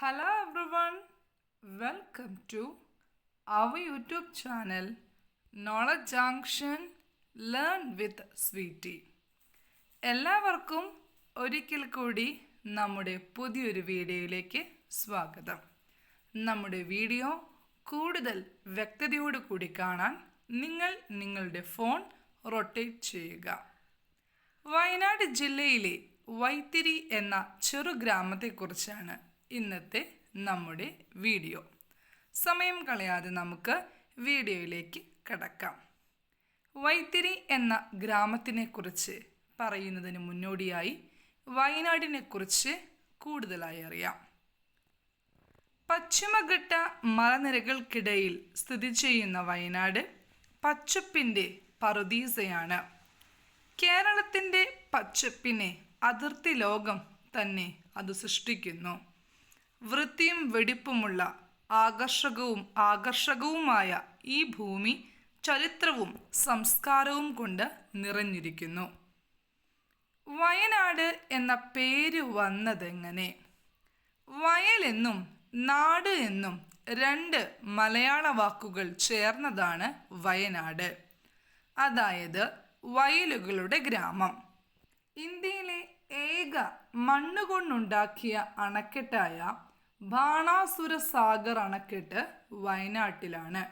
Hello everyone, welcome to our YouTube channel knowledge Junction learn with Sweetie. എല്ലാവർക്കും ഒരിക്കൽ കൂടി നമ്മുടെ പുതിയൊരു വീഡിയോയിലേക്ക് സ്വാഗതം. നമ്മുടെ വീഡിയോ കൂടുതൽ വ്യക്തതയോടു കൂടി കാണാൻ നിങ്ങൾ നിങ്ങളുടെ ഫോൺ റൊട്ടേറ്റ് ചെയ്യുക. വയനാട് ജില്ലയിലെ വൈത്തിരി എന്ന ചെറു ഗ്രാമത്തെക്കുറിച്ചാണ് ഇന്നത്തെ നമ്മുടെ വീഡിയോ. സമയം കളയാതെ നമുക്ക് വീഡിയോയിലേക്ക് കടക്കാം. വൈത്തിരി എന്ന ഗ്രാമത്തിനെക്കുറിച്ച് പറയുന്നതിന് മുന്നോടിയായി വയനാടിനെക്കുറിച്ച് കൂടുതലായി അറിയാം. പശ്ചിമഘട്ട മലനിരകൾക്കിടയിൽ സ്ഥിതി ചെയ്യുന്ന വയനാട് പച്ചപ്പിന്റെ പറുദീസയാണ്. കേരളത്തിന്റെ പച്ചപ്പിനെ അതിർത്തി ലോകം തന്നെ അത് സൃഷ്ടിക്കുന്നു. വൃത്തിയും വെടിപ്പുമുള്ള ആകർഷകവും ആകർഷകവുമായ ഈ ഭൂമി ചരിത്രവും സംസ്കാരവും കൊണ്ട് നിറഞ്ഞിരിക്കുന്നു. വയനാട് എന്ന പേര് വന്നതെങ്ങനെ? വയലെന്നും നാട് എന്നും രണ്ട് മലയാള വാക്കുകൾ ചേർന്നതാണ് വയനാട്. അതായത് വയലുകളുടെ ഗ്രാമം. ഇന്ത്യയിലെ ഏക മണ്ണുകൊണ്ടുണ്ടാക്കിയ അണക്കെട്ടായ ബാണാസുര സാഗർ അണക്കെട്ട് വയനാട്ടിലാണ്.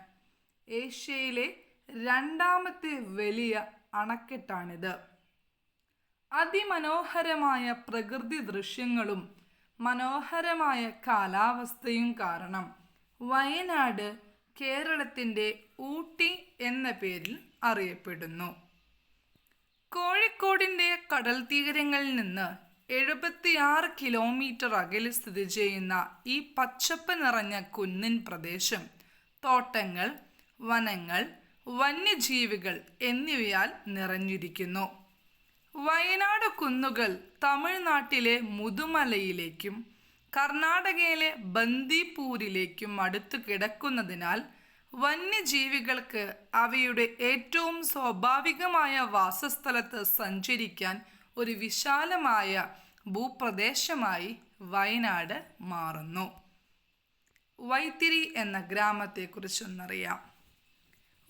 ഏഷ്യയിലെ രണ്ടാമത്തെ വലിയ അണക്കെട്ടാണിത്. അതിമനോഹരമായ പ്രകൃതി ദൃശ്യങ്ങളും മനോഹരമായ കാലാവസ്ഥയും കാരണം വയനാട് കേരളത്തിന്റെ ഊട്ടി എന്ന പേരിൽ അറിയപ്പെടുന്നു. കോഴിക്കോടിന്റെ കടൽ തീരങ്ങളിൽ നിന്ന് എഴുപത്തിയാറ് കിലോമീറ്റർ അകലെ സ്ഥിതി ചെയ്യുന്ന ഈ പച്ചപ്പ് നിറഞ്ഞ കുന്നിൻ പ്രദേശം തോട്ടങ്ങൾ വനങ്ങൾ വന്യജീവികൾ എന്നിവയാൽ നിറഞ്ഞിരിക്കുന്നു. വയനാട് കുന്നുകൾ തമിഴ്നാട്ടിലെ മുതുമലയിലേക്കും കർണാടകയിലെ ബന്ദിപ്പൂരിലേക്കും അടുത്തു കിടക്കുന്നതിനാൽ വന്യജീവികൾക്ക് അവയുടെ ഏറ്റവും സ്വാഭാവികമായ വാസസ്ഥലത്ത് സഞ്ചരിക്കാൻ ഒരു വിശാലമായ ഭൂപ്രദേശമായി വയനാട് മാറുന്നു. വൈത്തിരി എന്ന ഗ്രാമത്തെക്കുറിച്ചൊന്നറിയാം.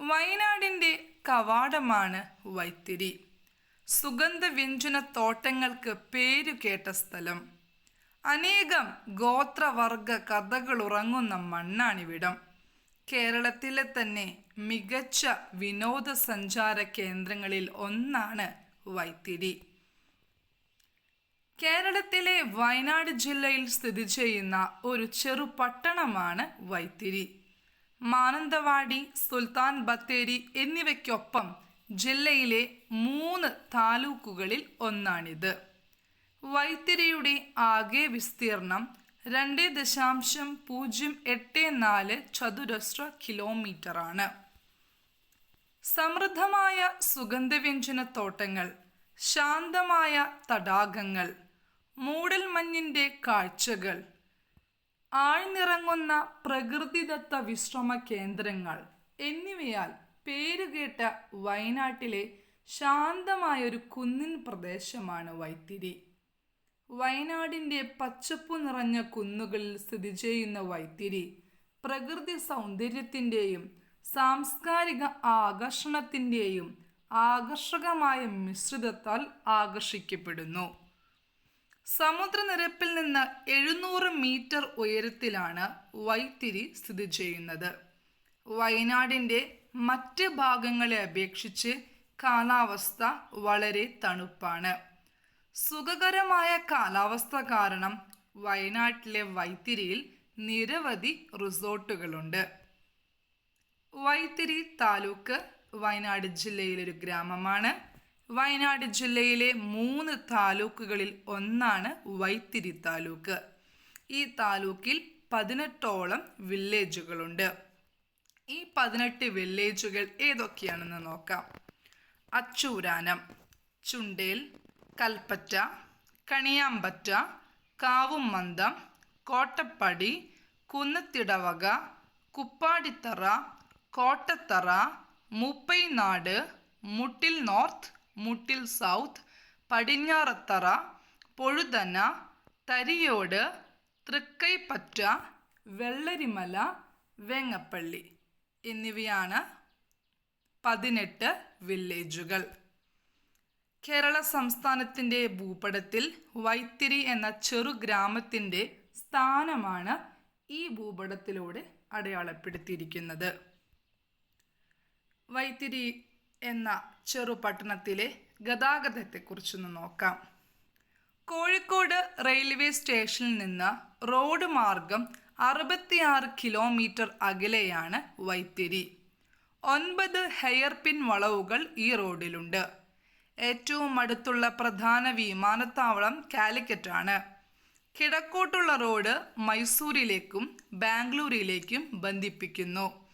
വയനാടിന്റെ കവാടമാണ് വൈത്തിരി. സുഗന്ധവ്യഞ്ജന തോട്ടങ്ങൾക്ക് പേരുകേട്ട സ്ഥലം. അനേകം ഗോത്രവർഗ കഥകളുറങ്ങുന്ന മണ്ണാണിവിടം. കേരളത്തിലെ തന്നെ മികച്ച വിനോദസഞ്ചാര കേന്ദ്രങ്ങളിൽ ഒന്നാണ് വൈത്തിരി. കേരളത്തിലെ വയനാട് ജില്ലയിൽ സ്ഥിതി ചെയ്യുന്ന ഒരു ചെറു പട്ടണമാണ് വൈത്തിരി. മാനന്തവാടി സുൽത്താൻ ബത്തേരി എന്നിവയ്ക്കൊപ്പം ജില്ലയിലെ മൂന്ന് താലൂക്കുകളിൽ ഒന്നാണിത്. വൈത്തിരിയുടെ ആകെ വിസ്തീർണം രണ്ട് ദശാംശം പൂജ്യം എട്ട് നാല് ചതുരശ്ര കിലോമീറ്ററാണ്. സമൃദ്ധമായ സുഗന്ധവ്യഞ്ജന തോട്ടങ്ങൾ ശാന്തമായ തടാകങ്ങൾ മൂടൽമഞ്ഞിന്റെ കാഴ്ചകൾ. ആഴ്ന്നിറങ്ങുന്ന പ്രകൃതിദത്ത വിശ്രമ കേന്ദ്രങ്ങൾ. എന്നിവയാൽ പേരുകേട്ട വയനാട്ടിലെ ശാന്തമായൊരു കുന്നിൻ പ്രദേശമാണ് വൈത്തിരി. വയനാടിന്റെ പച്ചപ്പു നിറഞ്ഞ കുന്നുകളിൽ സ്ഥിതി ചെയ്യുന്ന വൈത്തിരി പ്രകൃതി സൗന്ദര്യത്തിന്റെയും സാംസ്കാരിക ആകർഷണത്തിന്റെയും ആകർഷകമായ മിശ്രിതത്താൽ ആകർഷിക്കപ്പെടുന്നു. സമുദ്രനിരപ്പിൽ നിന്ന് എഴുന്നൂറ് മീറ്റർ ഉയരത്തിലാണ് വൈത്തിരി സ്ഥിതി ചെയ്യുന്നത്. വയനാടിന്റെ മറ്റ് ഭാഗങ്ങളെ അപേക്ഷിച്ച് കാലാവസ്ഥ വളരെ തണുപ്പാണ്. സുഖകരമായ കാലാവസ്ഥ കാരണം വയനാട്ടിലെ വൈത്തിരിയിൽ നിരവധി റിസോർട്ടുകളുണ്ട്. വൈത്തിരി താലൂക്ക് വയനാട് ജില്ലയിലൊരു ഗ്രാമമാണ്. വയനാട് ജില്ലയിലെ മൂന്ന് താലൂക്കുകളിൽ ഒന്നാണ് വൈത്തിരി താലൂക്ക്. ഈ താലൂക്കിൽ പതിനെട്ടോളം വില്ലേജുകളുണ്ട്. ഈ പതിനെട്ട് വില്ലേജുകൾ ഏതൊക്കെയാണെന്ന് നോക്കാം. അച്ചൂരാനം ചുണ്ടേൽ കൽപ്പറ്റ കണിയാമ്പറ്റ കാവുമന്തം കോട്ടപ്പടി കുന്നത്തിടവക കുപ്പാടിത്തറ കോട്ടത്തറ മുപ്പൈനാട് മുട്ടിൽ നോർത്ത് മുട്ടിൽ സൗത്ത് പടിഞ്ഞാറത്തറ പൊഴുതന തരിയോട് തൃക്കൈപ്പറ്റ വെള്ളരിമല വെങ്ങപ്പള്ളി എന്നിവയാണ് പതിനെട്ട് വില്ലേജുകൾ. കേരള സംസ്ഥാനത്തിന്റെ ഭൂപടത്തിൽ വൈത്തിരി എന്ന ചെറു ഗ്രാമത്തിന്റെ സ്ഥാനമാണ് ഈ ഭൂപടത്തിലൂടെ അടയാളപ്പെടുത്തിയിരിക്കുന്നത്. വൈത്തിരി എന്ന ചെറു പട്ടണത്തിലെ ഗതാഗതത്തെക്കുറിച്ചൊന്ന് നോക്കാം. കോഴിക്കോട് റെയിൽവേ സ്റ്റേഷനിൽ നിന്ന് റോഡ് മാർഗം അറുപത്തിയാറ് കിലോമീറ്റർ അകലെയാണ് വൈത്തിരി. ഒൻപത് ഹെയർപിൻ വളവുകൾ ഈ റോഡിലുണ്ട്. ഏറ്റവും അടുത്തുള്ള പ്രധാന വിമാനത്താവളം കാലിക്കറ്റാണ്. കിഴക്കോട്ടുള്ള റോഡ് മൈസൂരിലേക്കും ബാംഗ്ലൂരിലേക്കും ബന്ധിപ്പിക്കുന്നു.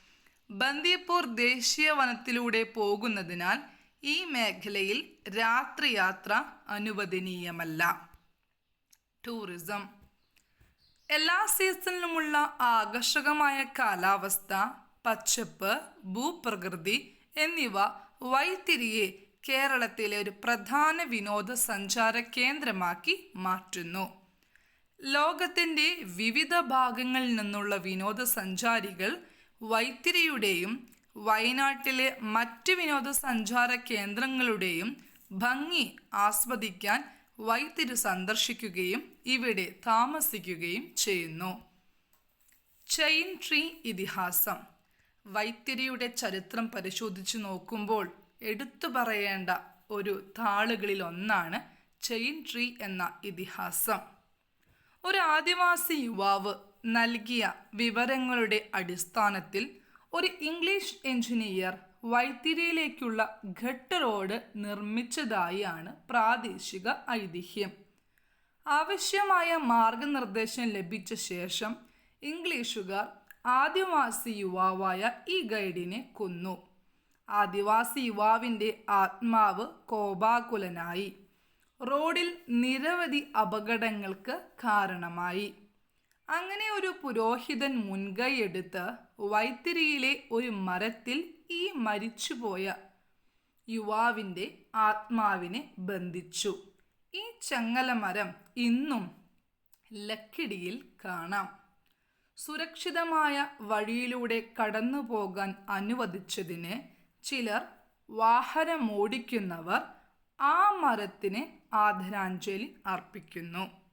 ബന്ദിപ്പൂർ ദേശീയ വനത്തിലൂടെ പോകുന്നതിനാൽ ഈ മേഖലയിൽ രാത്രിയാത്ര അനുവദനീയമല്ല. ടൂറിസം. എല്ലാ സീസണിലുമുള്ള ആകർഷകമായ കാലാവസ്ഥ പച്ചപ്പ് ഭൂപ്രകൃതി എന്നിവ വൈത്തിരിയെ കേരളത്തിലെ ഒരു പ്രധാന വിനോദസഞ്ചാര കേന്ദ്രമാക്കി മാറ്റുന്നു. ലോകത്തിന്റെ വിവിധ ഭാഗങ്ങളിൽ നിന്നുള്ള വിനോദസഞ്ചാരികൾ വൈത്തിരിയുടെയും വയനാട്ടിലെ മറ്റ് വിനോദസഞ്ചാര കേന്ദ്രങ്ങളുടെയും ഭംഗി ആസ്വദിക്കാൻ വൈത്തിരി സന്ദർശിക്കുകയും ഇവിടെ താമസിക്കുകയും ചെയ്യുന്നു. ചെയിൻ ട്രീ ഇതിഹാസം. വൈത്തിരിയുടെ ചരിത്രം പരിശോധിച്ചു നോക്കുമ്പോൾ എടുത്തു പറയേണ്ട ഒരു താളുകളിൽ ഒന്നാണ് ചെയിൻ ട്രീ എന്ന ഇതിഹാസം. ഒരു ആദിവാസി യുവാവ് നൽകിയ വിവരങ്ങളുടെ അടിസ്ഥാനത്തിൽ ഒരു ഇംഗ്ലീഷ് എഞ്ചിനീയർ വൈത്തിരിയിലേക്കുള്ള ഘട്ട് റോഡ് നിർമ്മിച്ചതായാണ് പ്രാദേശിക ഐതിഹ്യം. ആവശ്യമായ മാർഗനിർദ്ദേശം ലഭിച്ച ശേഷം ഇംഗ്ലീഷുകാർ ആദിവാസി യുവാവായ ഈ ഗൈഡിനെ കൊന്നു. ആദിവാസി യുവാവിന്റെ ആത്മാവ് കോപാകുലനായി. റോഡിൽ നിരവധി അപകടങ്ങൾക്ക് കാരണമായി. അങ്ങനെ ഒരു പുരോഹിതൻ മുൻകൈയെടുത്ത് വൈത്തിരിയിലെ ഒരു മരത്തിൽ ഈ മരിച്ചുപോയ യുവാവിന്റെ ആത്മാവിനെ ബന്ധിച്ചു. ഈ ചങ്ങലമരം ഇന്നും ലക്കിടിയിൽ കാണാം. സുരക്ഷിതമായ വഴിയിലൂടെ കടന്നു പോകാൻ അനുവദിച്ചതിന് ചിലർ വാഹനമോടിക്കുന്നവർ ആ മരത്തിന് ആദരാഞ്ജലി അർപ്പിക്കുന്നു.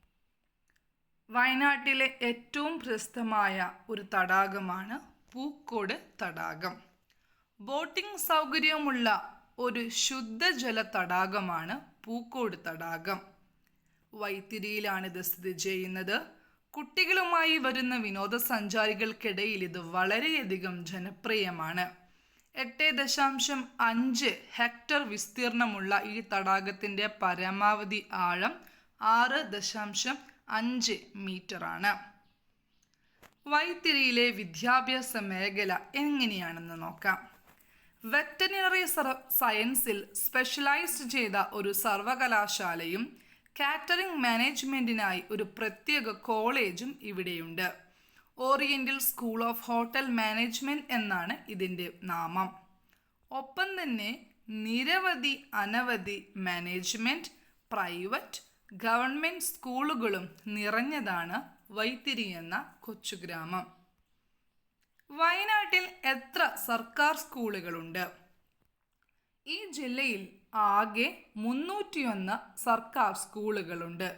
വയനാട്ടിലെ ഏറ്റവും പ്രശസ്തമായ ഒരു തടാകമാണ് പൂക്കോട് തടാകം. ബോട്ടിംഗ് സൗകര്യമുള്ള ഒരു ശുദ്ധജല തടാകമാണ് പൂക്കോട് തടാകം. വൈത്തിരിയിലാണിത് സ്ഥിതി ചെയ്യുന്നത്. കുട്ടികളുമായി വരുന്ന വിനോദസഞ്ചാരികൾക്കിടയിൽ ഇത് വളരെയധികം ജനപ്രിയമാണ്. എട്ട് ദശാംശം അഞ്ച് ഹെക്ടർ വിസ്തീർണമുള്ള ഈ തടാകത്തിന്റെ പരമാവധി ആഴം ആറ് ദശാംശം അഞ്ച് മീറ്ററാണ്. വൈത്തിരിയിലെ വിദ്യാഭ്യാസ മേഖല എങ്ങനെയാണെന്ന് നോക്കാം. വെറ്ററിനറി സയൻസിൽ സ്പെഷ്യലൈസ്ഡ് ചെയ്ത ഒരു സർവകലാശാലയും കാറ്ററിംഗ് മാനേജ്മെന്റിനായി ഒരു പ്രത്യേക കോളേജും ഇവിടെയുണ്ട്. Oriental school of hotel management എന്നാണ് ഇതിന്റെ നാമം. ഒപ്പം തന്നെ നിരവധി അനവധി മാനേജ്മെന്റ് പ്രൈവറ്റ് ഗവൺമെന്റ് സ്കൂളുകളും നിറഞ്ഞതാണ് വൈത്തിരി എന്ന കൊച്ചുഗ്രാമം വയനാട്ടിൽ എത്ര സർക്കാർ സ്കൂളുകളുണ്ട്? ഈ ജില്ലയിൽ ആകെ മുന്നൂറ്റിയൊന്ന് സർക്കാർ സ്കൂളുകളുണ്ട്.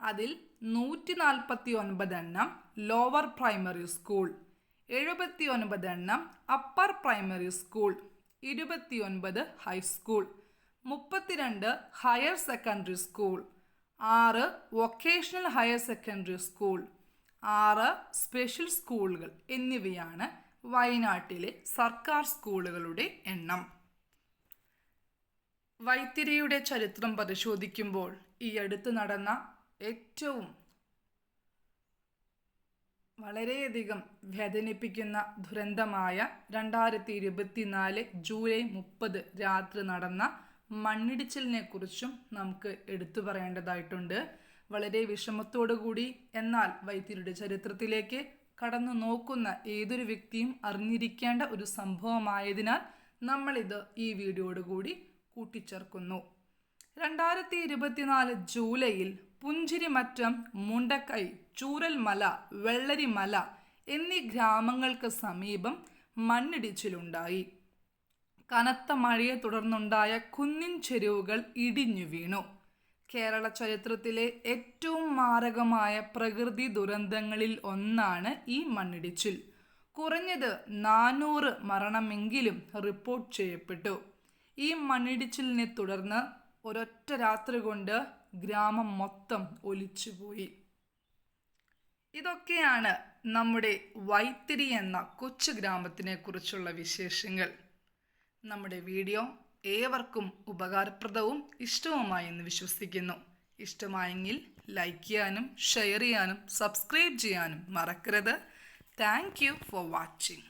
അതിൽ നൂറ്റി നാൽപ്പത്തി ഒൻപത് എണ്ണം ലോവർ പ്രൈമറി സ്കൂൾ എഴുപത്തി ഒൻപത് എണ്ണം അപ്പർ പ്രൈമറി സ്കൂൾ ഇരുപത്തിയൊൻപത് ഹൈസ്കൂൾ മുപ്പത്തിരണ്ട് ഹയർ സെക്കൻഡറി സ്കൂൾ ആറ് വൊക്കേഷണൽ ഹയർ സെക്കൻഡറി സ്കൂൾ ആറ് സ്പെഷ്യൽ സ്കൂളുകൾ എന്നിവയാണ് വയനാട്ടിലെ സർക്കാർ സ്കൂളുകളുടെ എണ്ണം. വൈത്തിരിയുടെ ചരിത്രം പരിശോധിക്കുമ്പോൾ ഈ അടുത്ത് നടന്ന ഏറ്റവും വളരെയധികം വേദനിപ്പിക്കുന്ന ദുരന്തമായ രണ്ടായിരത്തി ഇരുപത്തിനാല് ജൂലൈ മുപ്പത് രാത്രി നടന്ന മണ്ണിടിച്ചിലിനെ കുറിച്ചും നമുക്ക് എടുത്തു പറയേണ്ടതായിട്ടുണ്ട്. വളരെ കൂടി എന്നാൽ വൈദ്യരുടെ ചരിത്രത്തിലേക്ക് കടന്നു നോക്കുന്ന ഏതൊരു വ്യക്തിയും അറിഞ്ഞിരിക്കേണ്ട ഒരു സംഭവമായതിനാൽ നമ്മളിത് ഈ വീഡിയോയോട് കൂടി കൂട്ടിച്ചേർക്കുന്നു. രണ്ടായിരത്തി ഇരുപത്തിനാല് ജൂലൈയിൽ പുഞ്ചിരിമറ്റം മുണ്ടക്കൈ ചൂരൽമല വെള്ളരിമല എന്നീ ഗ്രാമങ്ങൾക്ക് സമീപം മണ്ണിടിച്ചിലുണ്ടായി. കനത്ത മഴയെ തുടർന്നുണ്ടായ കുന്നിൻ ചെരുവുകൾ ഇടിഞ്ഞു വീണു. കേരള ചരിത്രത്തിലെ ഏറ്റവും മാരകമായ പ്രകൃതി ദുരന്തങ്ങളിൽ ഒന്നാണ് ഈ മണ്ണിടിച്ചിൽ. കുറഞ്ഞത് നാനൂറ് മരണമെങ്കിലും റിപ്പോർട്ട് ചെയ്യപ്പെട്ടു. ഈ മണ്ണിടിച്ചിലിനെ തുടർന്ന് ഒരൊറ്റ രാത്രി കൊണ്ട് ഗ്രാമം മൊത്തം ഒലിച്ചുപോയി. ഇതൊക്കെയാണ് നമ്മുടെ വൈത്തിരി എന്ന കൊച്ചു ഗ്രാമത്തിനെ കുറിച്ചുള്ള വിശേഷങ്ങൾ. നമ്മുടെ വീഡിയോ ഏവർക്കും ഉപകാരപ്രദവും ഇഷ്ടവുമായി എന്ന് വിശ്വസിക്കുന്നു. ഇഷ്ടമായെങ്കിൽ ലൈക്ക് ചെയ്യാനും ഷെയർ ചെയ്യാനും സബ്സ്ക്രൈബ് ചെയ്യാനും മറക്കരുത്. Thank for watching